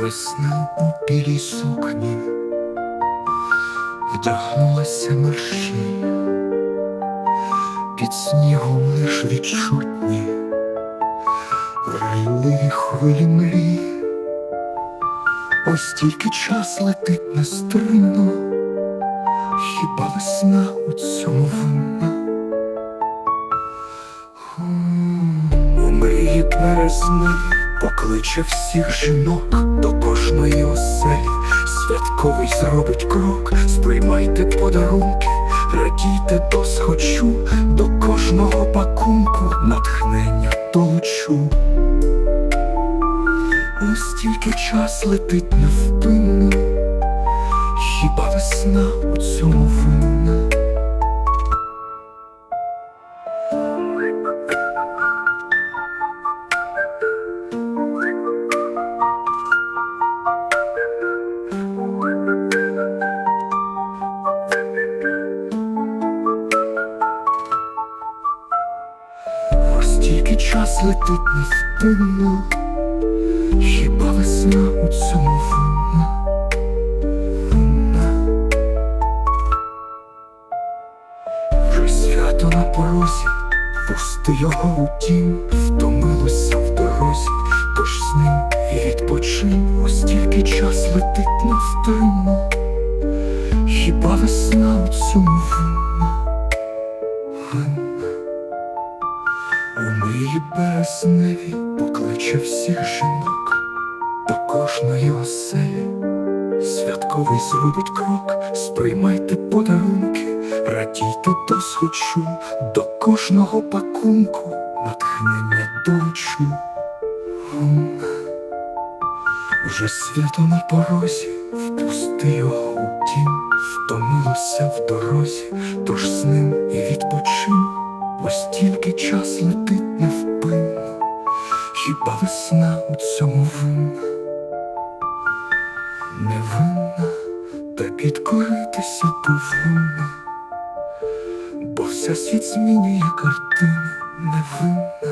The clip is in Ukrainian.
Весна у білій сукні. Вдягнулася мерщій, під снігом лиш відчутні, райливі хвилі мрій. Ось тільки час летить нестримно, хіба весна у цьому винна? У мрії березни покличе всіх жінок до кожної оселі, святковий зробить крок, сприймайте подарунки, радійте до схочу, до кожного пакунку. Натхнення долучу. Ось тільки час летить невпинно, хіба весна час летить невпинно, хіба весна у цьому винна? Вже свято на порозі, пусти його у тім, втомилося в дорозі, тож з ним і відпочинь, ось тільки час летить невпинно, хіба весна у цьому винна? Мої березневі покличе всіх жінок до кожної оселі. Святковий зробить крок, сприймайте подарунки, радійте до схочу, до кожного пакунку натхнення долучу. М. Вже свято на порозі, впусти його у дім, втомилося в дорозі, тож з ним весна у цьому винна? Не винна, та підкоритися повинна, бо вся світ змінює картину, не винна,